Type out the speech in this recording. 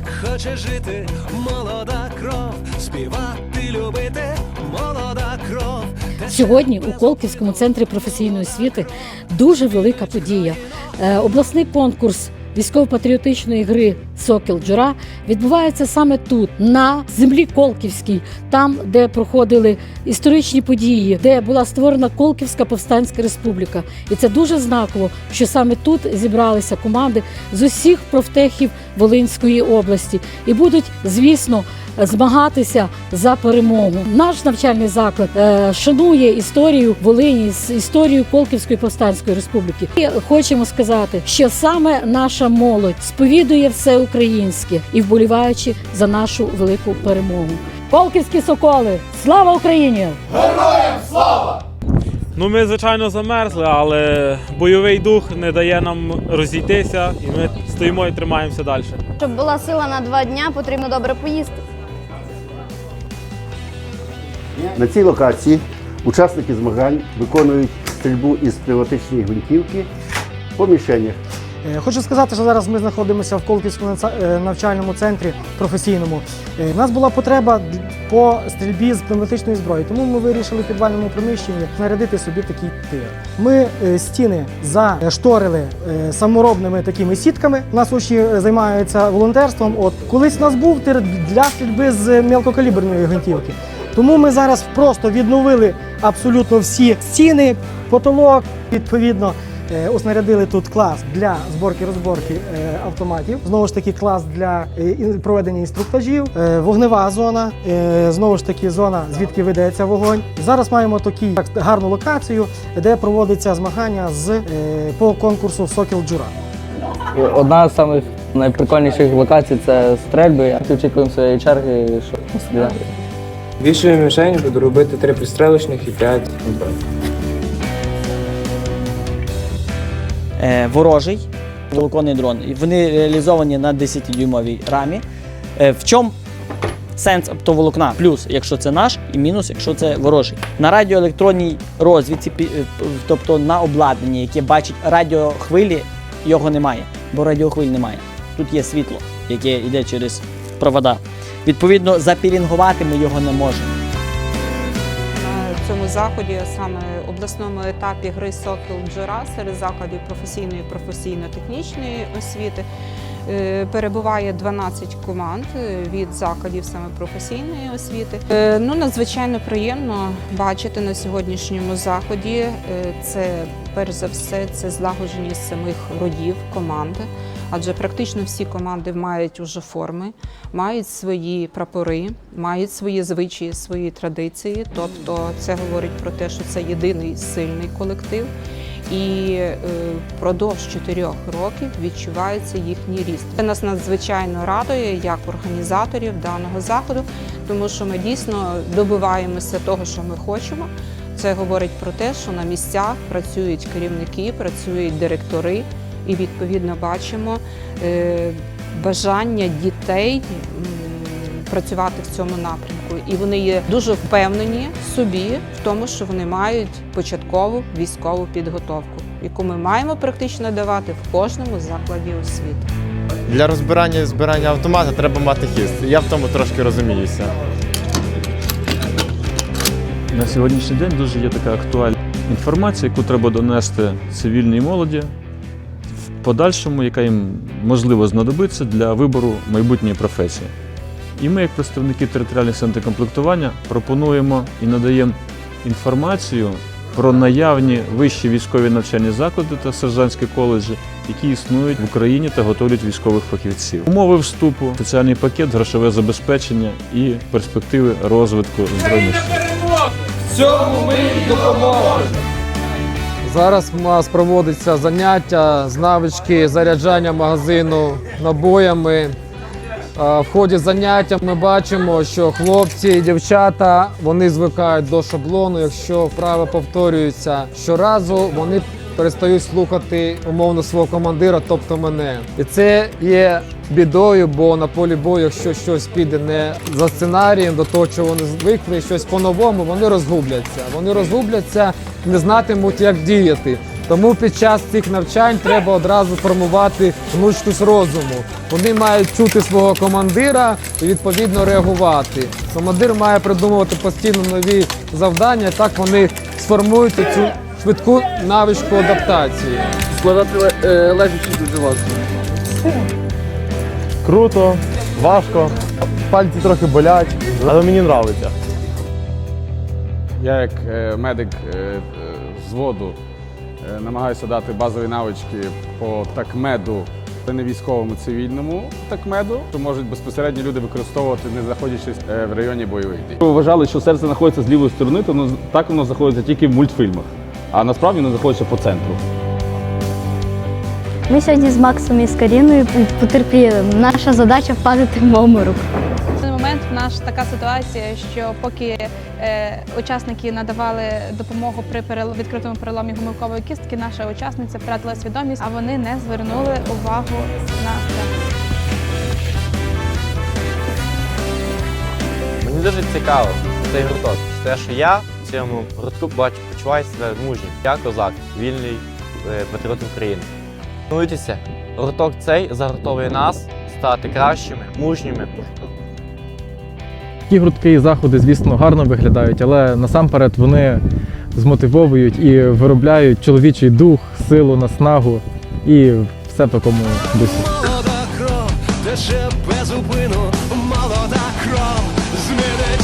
так хоче жити, молода кров, співати, любити, молода кров. Сьогодні у Колківському центрі професійної освіти дуже велика подія. Е, Обласний конкурс військово-патріотичної гри Сокіл Джура відбувається саме тут, на землі Колківській, там, де проходили історичні події, де була створена Колківська повстанська республіка. І це дуже знаково, що саме тут зібралися команди з усіх профтехів Волинської області і будуть, звісно, змагатися за перемогу. Наш навчальний заклад е, шанує історію Волині, з історію Колківської повстанської республіки. І хочемо сказати, що саме наша молодь сповідує все українське і вболіваючи за нашу велику перемогу. Колківські соколи! Слава Україні! Героям слава! Ну, ми, звичайно, замерзли, але бойовий дух не дає нам розійтися, і ми стоїмо і тримаємося далі. Щоб була сила на два дня, потрібно добре поїсти. На цій локації учасники змагань виконують стрільбу із пневматичної гвинтівки по мішенях. Е, Хочу сказати, що зараз ми знаходимося в Колківському е, навчальному центрі професійному. Е, У нас була потреба по стрільбі з пневматичної зброї, тому ми вирішили в підвальному приміщенні знарядити собі такий тир. Ми е, стіни зашторили е, саморобними такими сітками. У нас учні е, займаються волонтерством. От колись у нас був тир для стрільби з мелкокаліберної гвинтівки. Тому ми зараз просто відновили абсолютно всі стіни, потолок, відповідно. Е, Оснарядили тут клас для зборки розборки е, автоматів. Знову ж таки, клас для е, проведення інструктажів, е, вогнева зона. е, Знову ж таки, зона, звідки видається вогонь. Зараз маємо таку гарну локацію, де проводиться змагання з е, по конкурсу Сокіл Джура. Одна з самих найприкольніших локацій це стрельби. Очікуємо своєї черги, щоб постріляти. Вішаю мішень, буду робити три пристрелочних і п'ять. Ворожий волоконний дрон. Вони реалізовані на 10-дюймовій рамі. Е, в чому сенс оптоволокна? Плюс, якщо це наш, і мінус, якщо це ворожий. На радіоелектронній розвідці, е, тобто на обладнанні, яке бачить радіохвилі, його немає, бо радіохвиль немає. Тут є світло, яке йде через провода. Відповідно, запілінгувати ми його не можемо. Цьому заході, саме обласному етапі гри Сокіл Джура серед закладів професійної професійно-технічної освіти. е, Перебуває 12 команд е, від закладів саме професійної освіти. Е, Ну надзвичайно приємно бачити на сьогоднішньому заході. Це перш за все це злагодженість самих родів команди, адже практично всі команди мають уже форми, мають свої прапори, мають свої звичаї, свої традиції. Тобто це говорить про те, що це єдиний сильний колектив. І е, впродовж чотирьох років відчувається їхній ріст. Це нас надзвичайно радує як організаторів даного заходу, тому що ми дійсно добиваємося того, що ми хочемо. Це говорить про те, що на місцях працюють керівники, працюють директори, і відповідно бачимо е, бажання дітей працювати в цьому напрямку. І вони є дуже впевнені в собі в тому, що вони мають початкову військову підготовку, яку ми маємо практично давати в кожному закладі освіти. Для розбирання і збирання автомата треба мати хист. Я в тому трошки розуміюся. На сьогоднішній день дуже є така актуальна інформація, яку треба донести цивільній молоді, подальшому, яка їм можливо знадобиться для вибору майбутньої професії. І ми, як представники територіальних центрів комплектування, пропонуємо і надаємо інформацію про наявні вищі військові навчальні заклади та сержантські коледжі, які існують в Україні та готують військових фахівців. Умови вступу, соціальний пакет, грошове забезпечення і перспективи розвитку збройних сил. Зараз у нас проводиться заняття з навички заряджання магазину набоями. В ході заняття ми бачимо, що хлопці і дівчата вони звикають до шаблону. Якщо вправи повторюються щоразу, вони перестають слухати умовно свого командира, тобто мене. І це є бідою, бо на полі бою, якщо щось піде не за сценарієм, до того, чого вони звикли, щось по-новому, вони розгубляться. Вони розгубляться, не знатимуть, як діяти. Тому під час цих навчань треба одразу формувати гнучкість розуму. Вони мають чути свого командира і відповідно реагувати. Командир має придумувати постійно нові завдання, так вони сформують цю швидку навичку адаптації. Складати лежачи дуже важко. Круто, важко, пальці трохи болять, але мені подобається. Я як е, медик е, е, взводу е, намагаюся дати базові навички по такмеду, та не військовому цивільному такмеду, що можуть безпосередньо люди використовувати, не знаходячись е, в районі бойових дій. Вважали, що серце знаходиться з лівої сторони, то так воно знаходиться тільки в мультфільмах. А насправді воно знаходиться по центру. Ми сьогодні з Максом і з Каріною потерпіли. Наша задача впадати в обморок. В цей момент в нас така ситуація, що поки е, учасники надавали допомогу при перел- відкритому переломі гумилкової кістки, наша учасниця втратила свідомість, а вони не звернули увагу на це. Мені дуже цікаво цей гурток. Те, що я цьому гуртку бачу, почуваю себе мужнім. Я козак, вільний е, патріот України. Тренуйтеся, гурток цей загортовує нас стати кращими, мужніми. Такі гуртки і заходи, звісно, гарно виглядають, але насамперед вони змотивовують і виробляють чоловічий дух, силу, наснагу і все в такому дусі. Молода кров тече без зупину, молода кров змінить